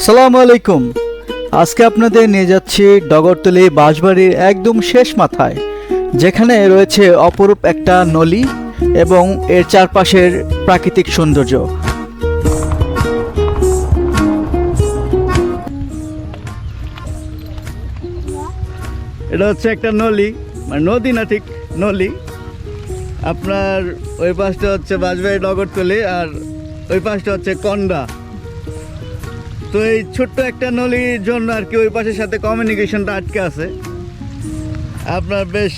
সালাম আলাইকুম। আজকে আপনাদের নিয়ে যাচ্ছি ডগরতলি বাঁশবাড়ির একদম শেষ মাথায়, যেখানে রয়েছে অপরূপ একটা নলি এবং এর চারপাশের প্রাকৃতিক সৌন্দর্য। এটা হচ্ছে একটা নলি মানে নদী না ঠিক, নলি। আপনার ওই পাশটা হচ্ছে বাঁশবাড়ি ডগরতলি আর ওই পাশটা হচ্ছে কন্ডা। তো এই ছোট্ট একটা নলির জন্য আর কি ওই পাশের সাথে কমিউনিকেশনটা আটকে আছে। আপনার বেশ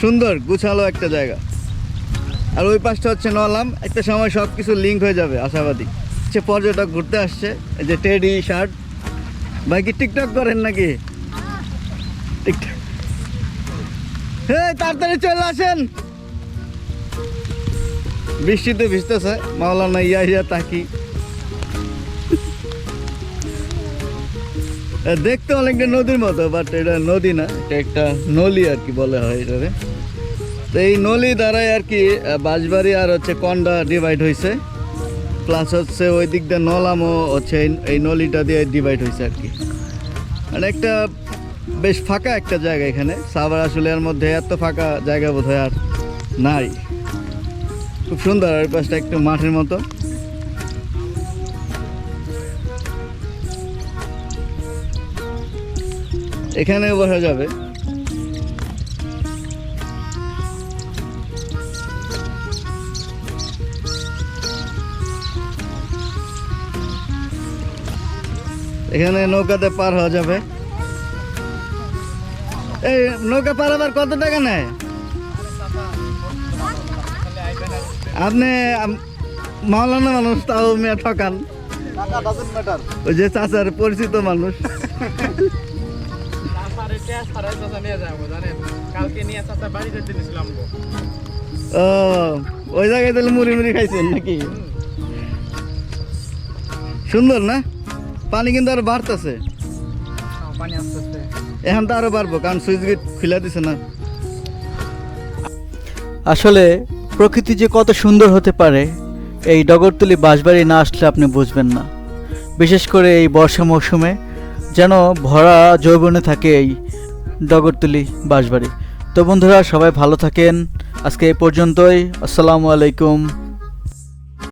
সুন্দর, গুছালো একটা জায়গা। আর ওই পাশটা হচ্ছে নলাম, একটা সময় সব কিছু লিঙ্ক হয়ে যাবে, আশাবাদী। সে পর্যটক ঘুরতে আসছে, এই যে টেডি শার্ট ভাই কি টিকটক করেন নাকি? টিকটক হে তাড়াতাড়ি চলে আসেন। বৃষ্টিতে ভিজতেছে, মাওলানা ইয়া ইয়া তাকি। দেখতে অনেকটা নদীর মতো বাট এটা নদী না, এটা একটা নলি আর কি বলা হয় এটারে তো এই নলি দ্বারাই আর কি বাঁশবাড়ি আর হচ্ছে কন্ডা ডিভাইড হয়েছে প্লাস হচ্ছে ওই দিক দিয়ে নলামও হচ্ছে এই- নলিটা দিয়ে ডিভাইড হয়েছে আর কি। মানে একটা বেশ ফাঁকা একটা জায়গা এখানে। সাভার আসলে এর মধ্যে এত ফাঁকা জায়গা বোধ হয় আর নাই। খুব সুন্দর আর পাশটা একটু মাঠের মতো। এখানেও বসা যাবে। এখানে নৌকাতে পার হওয়া যাবে। এই নৌকা পার আবার কত টাকা নেয়? আপনি মাওলানা মানুষ তাও মেয়ে ঠকান। ওই যে চাচার পরিচিত মানুষ। ও ওই জায়গায় তাহলে মুড়ি মুড়ি খাইছেন নাকি? সুন্দর না? পানি কিন্তু আরও বাড়তেছে। হ্যাঁ, এখন তো আরও বাড়বো কারণ সুইচ গেট খুলে দিছে না। আসলে প্রকৃতি যে কত সুন্দর হতে পারে এই ডগরতলি বাঁশবাড়ি না আসলে আপনি বুঝবেন না। বিশেষ করে এই বর্ষা মৌসুমে যেন ভরা যৌবনে থাকে এই ডগরতলি বাঁশবাড়ি। তো বন্ধুরা, সবাই ভালো থাকেন। আজকে এই পর্যন্তই। আসসালামু আলাইকুম।